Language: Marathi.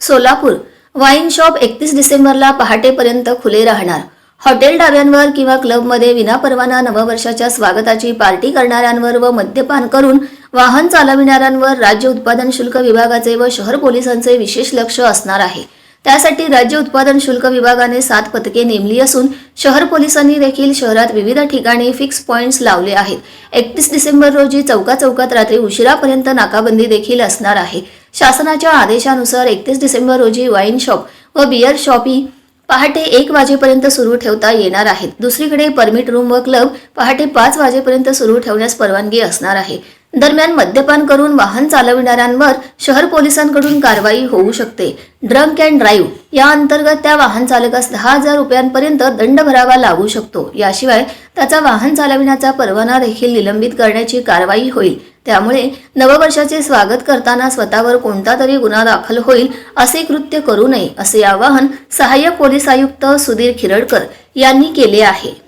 सोलापूर. वाईन शॉप एकतीस डिसेंबरला पहाटेपर्यंत खुले राहणार. हॉटेल डाब्यांवर किंवा क्लबमध्ये विनापरवाना नववर्षाच्या स्वागताची पार्टी करणाऱ्यांवर व मद्यपान करून वाहन चालविणाऱ्यांवर राज्य उत्पादन शुल्क विभागाचे व शहर पोलिसांचे विशेष लक्ष असणार आहे. त्यासाठी राज्य उत्पादन शुल्क विभागाने सात पथके नेमली असून शहर पोलिसांनी देखील शहरात विविध ठिकाणी फिक्स पॉइंट्स लावले आहेत. एकतीस डिसेंबर रोजी चौका चौकात रात्री उशिरापर्यंत नाकाबंदी देखील असणार आहे. शासनाच्या आदेशानुसार एकतीस डिसेंबर रोजी वाईन शॉप व बियर ही पहाटे एक वाजेपर्यंत सुरू ठेवता येणार आहेत. दुसरीकडे परमिट रूम व क्लब पहाटे पाच वाजेपर्यंत सुरू ठेवण्यास परवानगी असणार आहे. दरम्यान मद्यपान करून वाहन चालविणाऱ्यांवर शहर पोलिसांकडून कारवाई होऊ शकते. ड्रंक अँड ड्राईव्ह या अंतर्गत त्या वाहन चालकास दहा हजार रुपयांपर्यंत दंड भरावा लागू शकतो. याशिवाय त्याचा वाहन चालविण्याचा परवाना देखील निलंबित करण्याची कारवाई होईल. त्यामुळे नववर्षाचे स्वागत करताना स्वतःवर कोणता तरी गुन्हा दाखल होईल असे कृत्य करू नये असे आवाहन सहाय्यक पोलीस आयुक्त सुधीर खिरडकर यांनी केले आहे.